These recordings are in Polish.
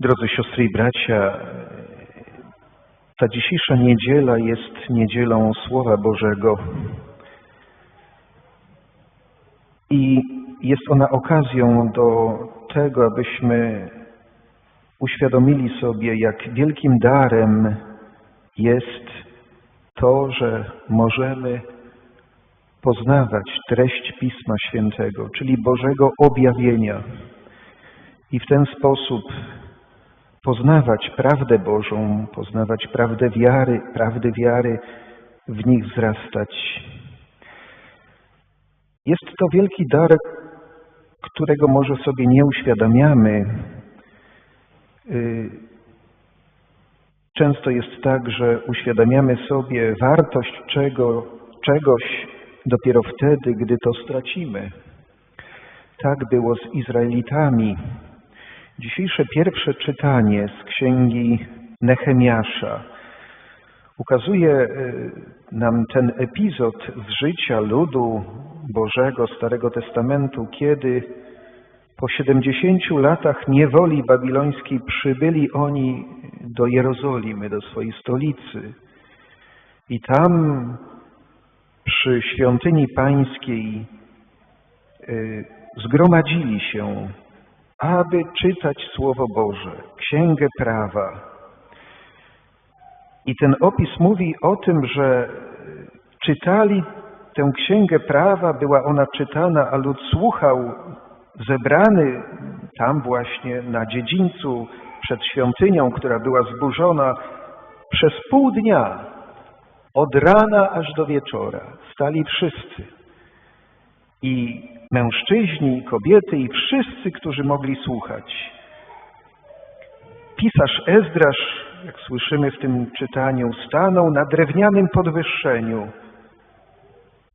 Drodzy siostry i bracia, ta dzisiejsza niedziela jest niedzielą Słowa Bożego. I jest ona okazją do tego, abyśmy uświadomili sobie, jak wielkim darem jest to, że możemy poznawać treść Pisma Świętego, czyli Bożego objawienia. I w ten sposób poznawać prawdę Bożą, poznawać prawdę wiary, prawdy wiary, w nich wzrastać. Jest to wielki dar, którego może sobie nie uświadamiamy. Y, często jest tak, że uświadamiamy sobie wartość czego, czegoś dopiero wtedy, gdy to stracimy. Tak było z Izraelitami. Dzisiejsze pierwsze czytanie z księgi Nehemiasza ukazuje e, nam ten epizod z życia ludu Bożego Starego Testamentu, kiedy po 70 latach niewoli babilońskiej przybyli oni do Jerozolimy, do swojej stolicy. I tam przy świątyni pańskiej e, zgromadzili się aby czytać Słowo Boże, Księgę Prawa. I ten opis mówi o tym, że czytali tę Księgę Prawa, była ona czytana, a lud słuchał, zebrany tam właśnie na dziedzińcu przed świątynią, która była zburzona, przez pół dnia, od rana aż do wieczora, stali wszyscy. I mężczyźni, kobiety i wszyscy, którzy mogli słuchać. Pisarz Ezdrasz, jak słyszymy w tym czytaniu, stanął na drewnianym podwyższeniu,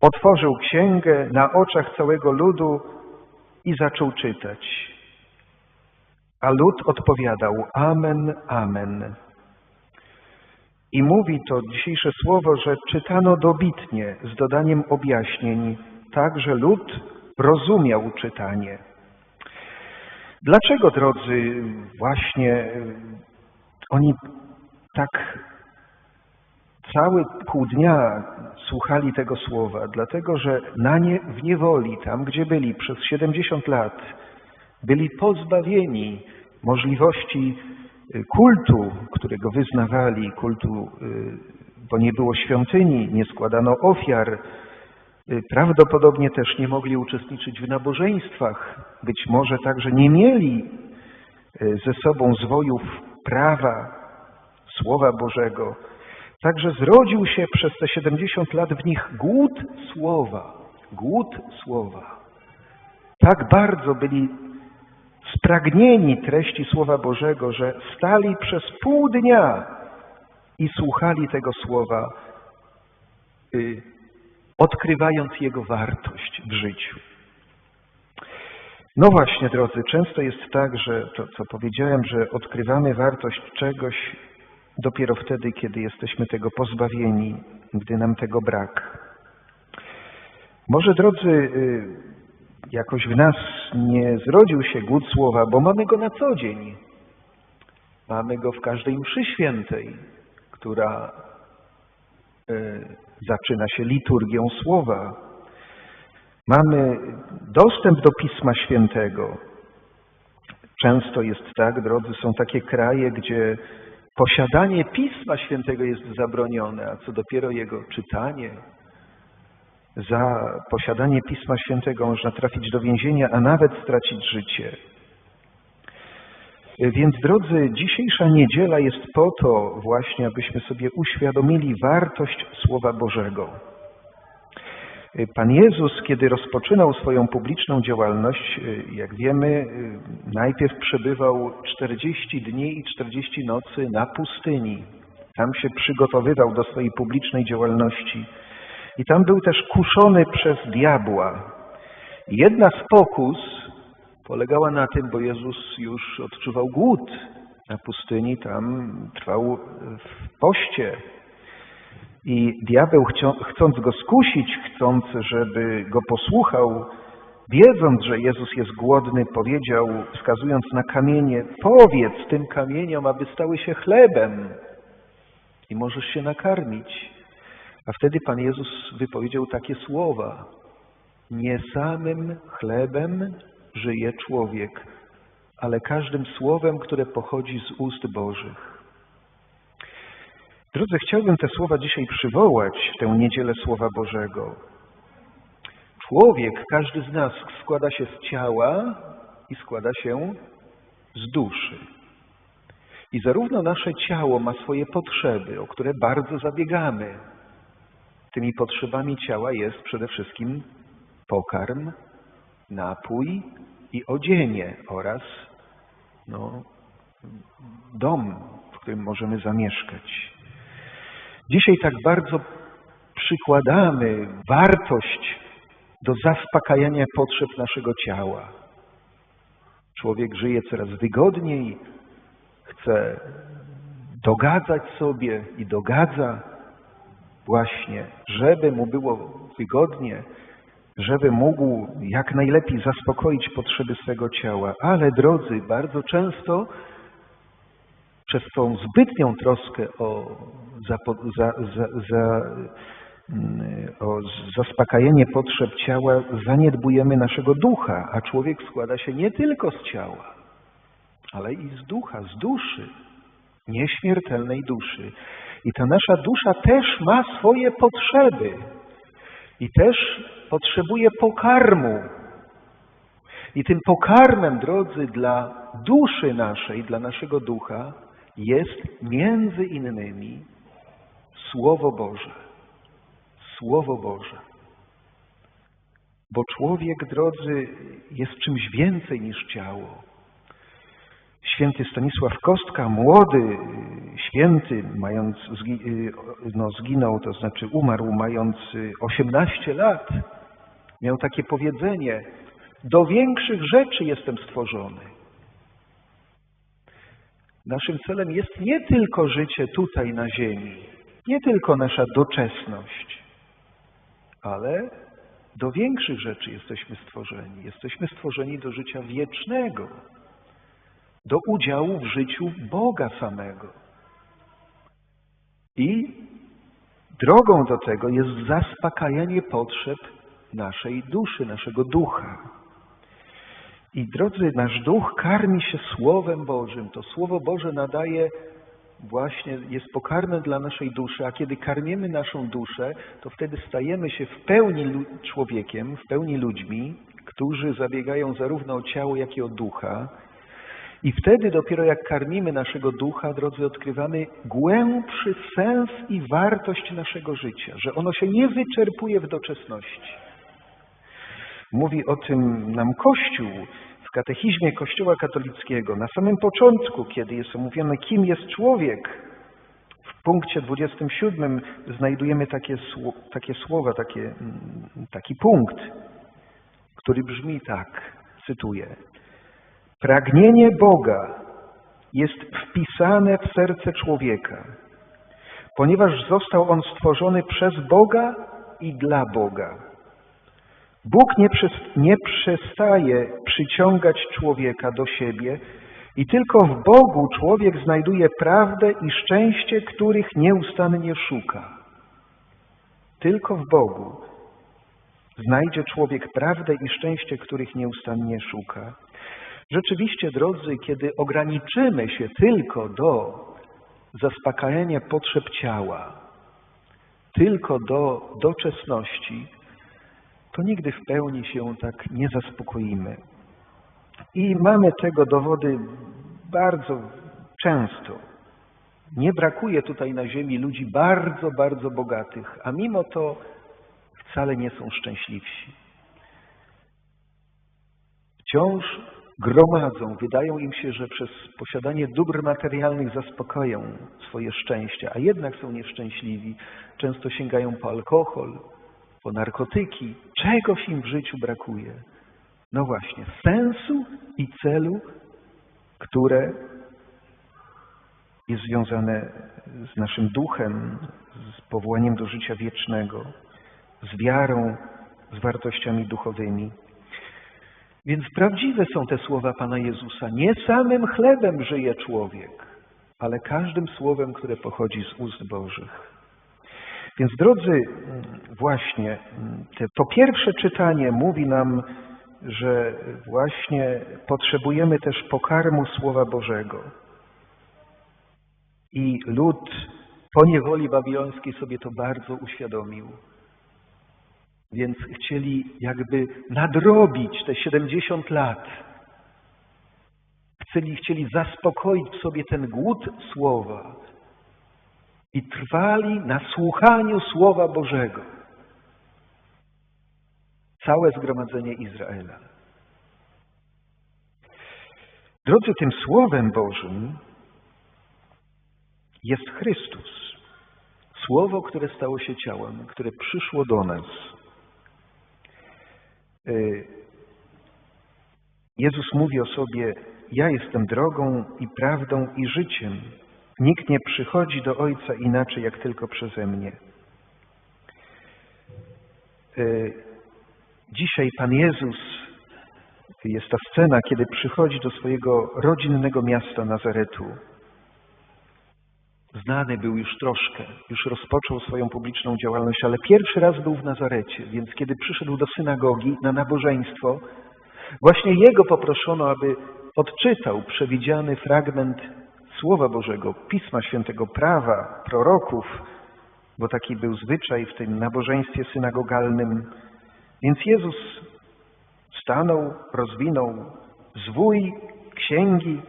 otworzył księgę na oczach całego ludu i zaczął czytać. A lud odpowiadał Amen, Amen. I mówi to dzisiejsze słowo, że czytano dobitnie z dodaniem objaśnień, tak że lud rozumiał czytanie. Dlaczego, drodzy, właśnie e, oni tak cały pół dnia słuchali tego słowa? Dlatego, że na nie, w niewoli, tam gdzie byli przez 70 lat, byli pozbawieni możliwości e, kultu, którego wyznawali, kultu, e, bo nie było świątyni, nie składano ofiar, prawdopodobnie też nie mogli uczestniczyć w nabożeństwach, być może także nie mieli y, ze sobą zwojów prawa, Słowa Bożego. Także zrodził się przez te 70 lat w nich głód Słowa, głód Słowa. Tak bardzo byli spragnieni treści Słowa Bożego, że stali przez pół dnia i słuchali tego Słowa y, odkrywając Jego wartość w życiu. No właśnie, drodzy, często jest tak, że to, co powiedziałem, że odkrywamy wartość czegoś dopiero wtedy, kiedy jesteśmy tego pozbawieni, gdy nam tego brak. Może, drodzy, y, jakoś w nas nie zrodził się głód słowa, bo mamy go na co dzień. Mamy go w każdej mszy świętej, która zaczyna się liturgią słowa. Mamy dostęp do Pisma Świętego. Często jest tak, drodzy, są takie kraje, gdzie posiadanie Pisma Świętego jest zabronione, a co dopiero jego czytanie. Za posiadanie Pisma Świętego można trafić do więzienia, a nawet stracić życie. Więc drodzy, dzisiejsza niedziela jest po to właśnie, abyśmy sobie uświadomili wartość Słowa Bożego. Pan Jezus, kiedy rozpoczynał swoją publiczną działalność, jak wiemy, najpierw przebywał 40 dni i 40 nocy na pustyni. Tam się przygotowywał do swojej publicznej działalności. I tam był też kuszony przez diabła. Jedna z pokus, polegała na tym, bo Jezus już odczuwał głód na pustyni, tam trwał w poście. I diabeł, chcąc go skusić, chcąc, żeby go posłuchał, wiedząc, że Jezus jest głodny, powiedział, wskazując na kamienie, powiedz tym kamieniom, aby stały się chlebem i możesz się nakarmić. A wtedy Pan Jezus wypowiedział takie słowa. Nie samym chlebem żyje człowiek, ale każdym słowem, które pochodzi z ust Bożych. Drodzy, chciałbym te słowa dzisiaj przywołać, tę niedzielę Słowa Bożego. Człowiek, każdy z nas składa się z ciała i składa się z duszy. I zarówno nasze ciało ma swoje potrzeby, o które bardzo zabiegamy. Tymi potrzebami ciała jest przede wszystkim pokarm, napój i odzienie oraz no, dom, w którym możemy zamieszkać. Dzisiaj tak bardzo przykładamy wartość do zaspokajania potrzeb naszego ciała. Człowiek żyje coraz wygodniej, chce dogadzać sobie i dogadza właśnie, żeby mu było wygodnie, żeby mógł jak najlepiej zaspokoić potrzeby swego ciała. Ale drodzy, bardzo często przez tą zbytnią troskę o, za, za, za, za o zaspokajanie potrzeb ciała zaniedbujemy naszego ducha, a człowiek składa się nie tylko z ciała, ale i z ducha, z duszy, nieśmiertelnej duszy. I ta nasza dusza też ma swoje potrzeby i też potrzebuje pokarmu. I tym pokarmem, drodzy, dla duszy naszej, dla naszego ducha jest między innymi Słowo Boże. Słowo Boże. Bo człowiek, drodzy, jest czymś więcej niż ciało. Święty Stanisław Kostka, młody święty, mając, no, zginął, to znaczy umarł, mając 18 lat, miał takie powiedzenie: Do większych rzeczy jestem stworzony. Naszym celem jest nie tylko życie tutaj na Ziemi, nie tylko nasza doczesność, ale do większych rzeczy jesteśmy stworzeni. Jesteśmy stworzeni do życia wiecznego, do udziału w życiu Boga samego. I drogą do tego jest zaspokajanie potrzeb naszej duszy, naszego ducha. I drodzy, nasz duch karmi się Słowem Bożym. To Słowo Boże nadaje właśnie jest pokarmem dla naszej duszy, a kiedy karmimy naszą duszę, to wtedy stajemy się w pełni człowiekiem, w pełni ludźmi, którzy zabiegają zarówno o ciało, jak i o ducha. I wtedy dopiero jak karmimy naszego ducha, drodzy, odkrywamy głębszy sens i wartość naszego życia, że ono się nie wyczerpuje w doczesności. Mówi o tym nam Kościół, w katechizmie Kościoła katolickiego, na samym początku, kiedy jest omówione, kim jest człowiek, w punkcie 27 znajdujemy takie, takie słowa, takie, mm, taki punkt, który brzmi tak, cytuję. Pragnienie Boga jest wpisane w serce człowieka, ponieważ został on stworzony przez Boga i dla Boga. Bóg nie, nie przestaje przyciągać człowieka do siebie i tylko w Bogu człowiek znajduje prawdę i szczęście, których nieustannie szuka. Tylko w Bogu znajdzie człowiek prawdę i szczęście, których nieustannie szuka. Rzeczywiście, drodzy, kiedy ograniczymy się tylko do zaspokajania potrzeb ciała, tylko do doczesności, to nigdy w pełni się tak nie zaspokoimy. I mamy tego dowody bardzo często. Nie brakuje tutaj na ziemi ludzi bardzo, bardzo bogatych, a mimo to wcale nie są szczęśliwsi. Wciąż gromadzą, wydają im się, że przez posiadanie dóbr materialnych zaspokoją swoje szczęście, a jednak są nieszczęśliwi. Często sięgają po alkohol, po narkotyki, czegoś im w życiu brakuje. No właśnie, sensu i celu, które jest związane z naszym duchem, z powołaniem do życia wiecznego, z wiarą, z wartościami duchowymi. Więc prawdziwe są te słowa Pana Jezusa. Nie samym chlebem żyje człowiek, ale każdym słowem, które pochodzi z ust Bożych. Więc drodzy, właśnie te, to pierwsze czytanie mówi nam, że właśnie potrzebujemy też pokarmu Słowa Bożego. I lud po niewoli babilońskiej sobie to bardzo uświadomił. Więc chcieli jakby nadrobić te 70 lat. Chcieli, chcieli zaspokoić w sobie ten głód Słowa i trwali na słuchaniu Słowa Bożego. Całe zgromadzenie Izraela. Drodzy, tym Słowem Bożym jest Chrystus. Słowo, które stało się ciałem, które przyszło do nas. Y, Jezus mówi o sobie: Ja jestem drogą i prawdą i życiem. Nikt nie przychodzi do Ojca inaczej, jak tylko przeze mnie. Y, dzisiaj Pan Jezus, jest ta scena, kiedy przychodzi do swojego rodzinnego miasta Nazaretu. Znany był już troszkę, już rozpoczął swoją publiczną działalność, ale pierwszy raz był w Nazarecie, więc kiedy przyszedł do synagogi na nabożeństwo, właśnie jego poproszono, aby odczytał przewidziany fragment Słowa Bożego, Pisma Świętego, prawa, proroków, bo taki był zwyczaj w tym nabożeństwie synagogalnym. Więc Jezus stanął, rozwinął zwój księgi,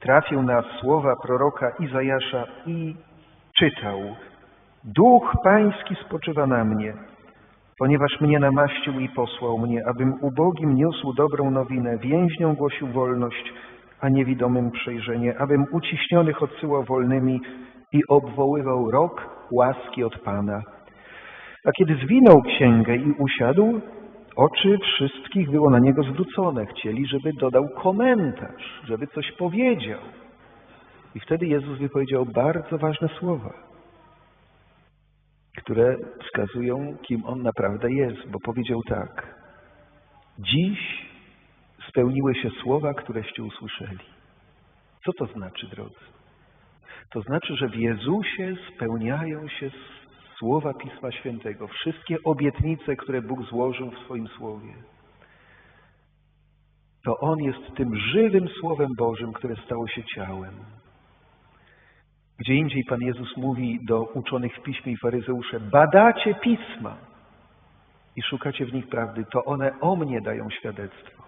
trafił na słowa proroka Izajasza i czytał Duch Pański spoczywa na mnie, ponieważ mnie namaścił i posłał mnie, abym ubogim niósł dobrą nowinę, więźniom głosił wolność, a niewidomym przejrzenie, abym uciśnionych odsyłał wolnymi i obwoływał rok łaski od Pana. A kiedy zwinął księgę i usiadł, Oczy wszystkich było na niego zwrócone. Chcieli, żeby dodał komentarz, żeby coś powiedział. I wtedy Jezus wypowiedział bardzo ważne słowa, które wskazują, kim On naprawdę jest, bo powiedział tak. Dziś spełniły się słowa, któreście usłyszeli. Co to znaczy, drodzy? To znaczy, że w Jezusie spełniają się słowa Pisma Świętego, wszystkie obietnice, które Bóg złożył w swoim Słowie, to On jest tym żywym Słowem Bożym, które stało się ciałem. Gdzie indziej Pan Jezus mówi do uczonych w Piśmie i faryzeusze, badacie Pisma i szukacie w nich prawdy, to one o mnie dają świadectwo.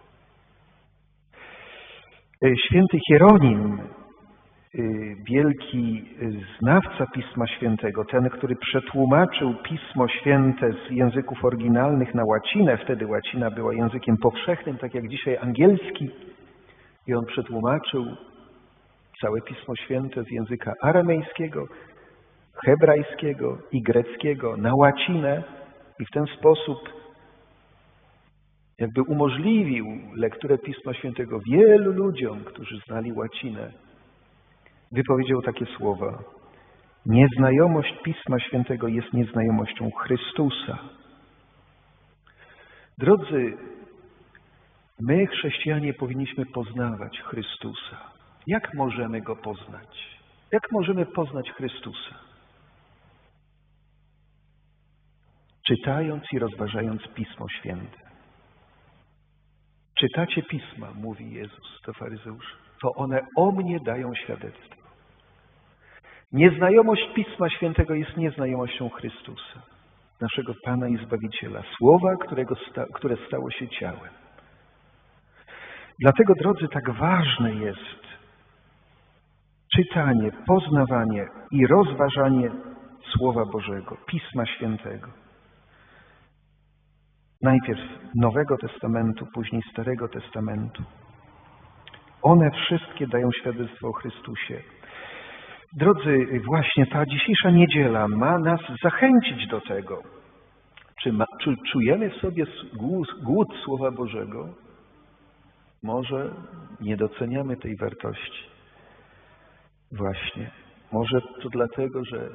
Święty Hieronim wielki znawca Pisma Świętego, ten, który przetłumaczył Pismo Święte z języków oryginalnych na łacinę, wtedy łacina była językiem powszechnym, tak jak dzisiaj angielski, i on przetłumaczył całe Pismo Święte z języka aramejskiego, hebrajskiego i greckiego na łacinę i w ten sposób jakby umożliwił lekturę Pisma Świętego wielu ludziom, którzy znali łacinę wypowiedział takie słowa. Nieznajomość Pisma Świętego jest nieznajomością Chrystusa. Drodzy, my, chrześcijanie, powinniśmy poznawać Chrystusa. Jak możemy Go poznać? Jak możemy poznać Chrystusa? Czytając i rozważając Pismo Święte. Czytacie Pisma, mówi Jezus do faryzeuszy, to one o mnie dają świadectwo. Nieznajomość Pisma Świętego jest nieznajomością Chrystusa, naszego Pana i Zbawiciela, Słowa, którego sta, które stało się ciałem. Dlatego, drodzy, tak ważne jest czytanie, poznawanie i rozważanie Słowa Bożego, Pisma Świętego. Najpierw Nowego Testamentu, później Starego Testamentu. One wszystkie dają świadectwo o Chrystusie. Drodzy, właśnie ta dzisiejsza niedziela ma nas zachęcić do tego. Czy, ma, czy czujemy w sobie głód, głód Słowa Bożego? Może nie doceniamy tej wartości. Właśnie. Może to dlatego, że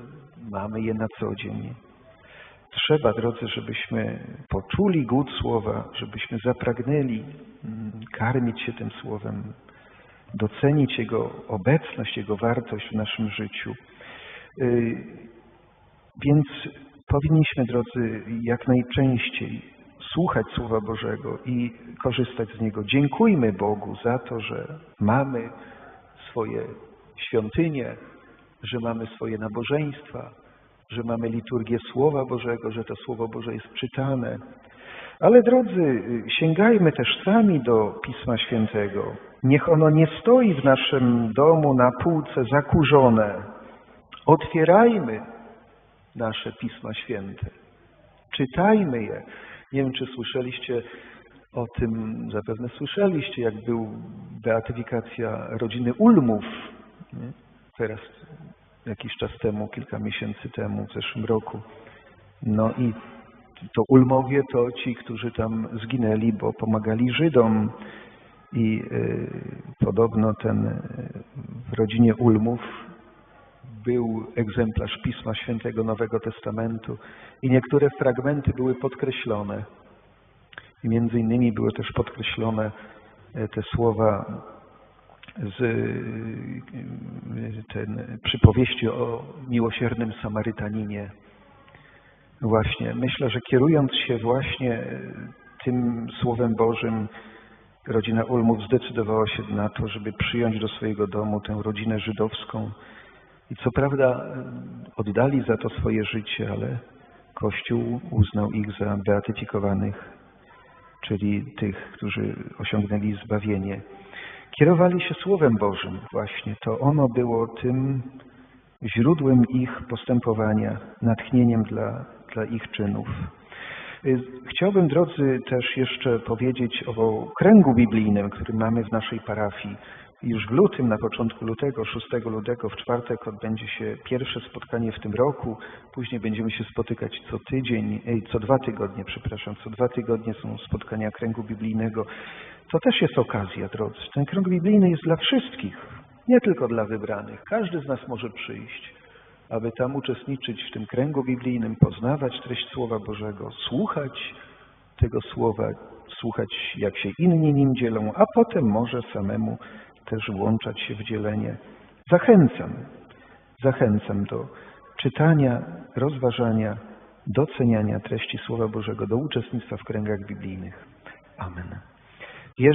mamy je na co dzień. trzeba, drodzy, żebyśmy poczuli głód Słowa, żebyśmy zapragnęli mm, karmić się tym Słowem, docenić Jego obecność, Jego wartość w naszym życiu. Y, więc powinniśmy, drodzy, jak najczęściej słuchać Słowa Bożego i korzystać z niego. Dziękujmy Bogu za to, że mamy swoje świątynie, że mamy swoje nabożeństwa, że mamy liturgię Słowa Bożego, że to Słowo Boże jest czytane. Ale drodzy, sięgajmy też sami do Pisma Świętego. Niech ono nie stoi w naszym domu na półce zakurzone. Otwierajmy nasze Pisma Święte. Czytajmy je. Nie wiem, czy słyszeliście o tym, zapewne słyszeliście, jak był beatyfikacja rodziny Ulmów. Nie? Teraz jakiś czas temu, kilka miesięcy temu, w zeszłym roku. No i to Ulmowie to ci, którzy tam zginęli, bo pomagali Żydom. I y, podobno ten y, w rodzinie Ulmów był egzemplarz Pisma Świętego Nowego Testamentu i niektóre fragmenty były podkreślone. I między innymi były też podkreślone e, te słowa z ten, przypowieści o miłosiernym Samarytaninie. Właśnie, myślę, że kierując się właśnie tym Słowem Bożym, rodzina Ulmów zdecydowała się na to, żeby przyjąć do swojego domu tę rodzinę żydowską, i co prawda oddali za to swoje życie, ale Kościół uznał ich za beatyfikowanych, czyli tych, którzy osiągnęli zbawienie. Kierowali się Słowem Bożym właśnie. To ono było tym źródłem ich postępowania, natchnieniem dla, dla ich czynów. Chciałbym, drodzy, też jeszcze powiedzieć o kręgu biblijnym, który mamy w naszej parafii. Już w lutym, na początku lutego, 6 lutego, w czwartek odbędzie się pierwsze spotkanie w tym roku. Później będziemy się spotykać co tydzień, co dwa tygodnie, przepraszam, co dwa tygodnie są spotkania kręgu biblijnego. To też jest okazja, drodzy. Ten krąg biblijny jest dla wszystkich, nie tylko dla wybranych. Każdy z nas może przyjść, aby tam uczestniczyć w tym kręgu biblijnym, poznawać treść Słowa Bożego, słuchać tego Słowa, słuchać jak się inni nim dzielą, a potem może samemu też włączać się w dzielenie. Zachęcam, zachęcam do czytania, rozważania, doceniania treści Słowa Bożego, do uczestnictwa w kręgach biblijnych. Amen.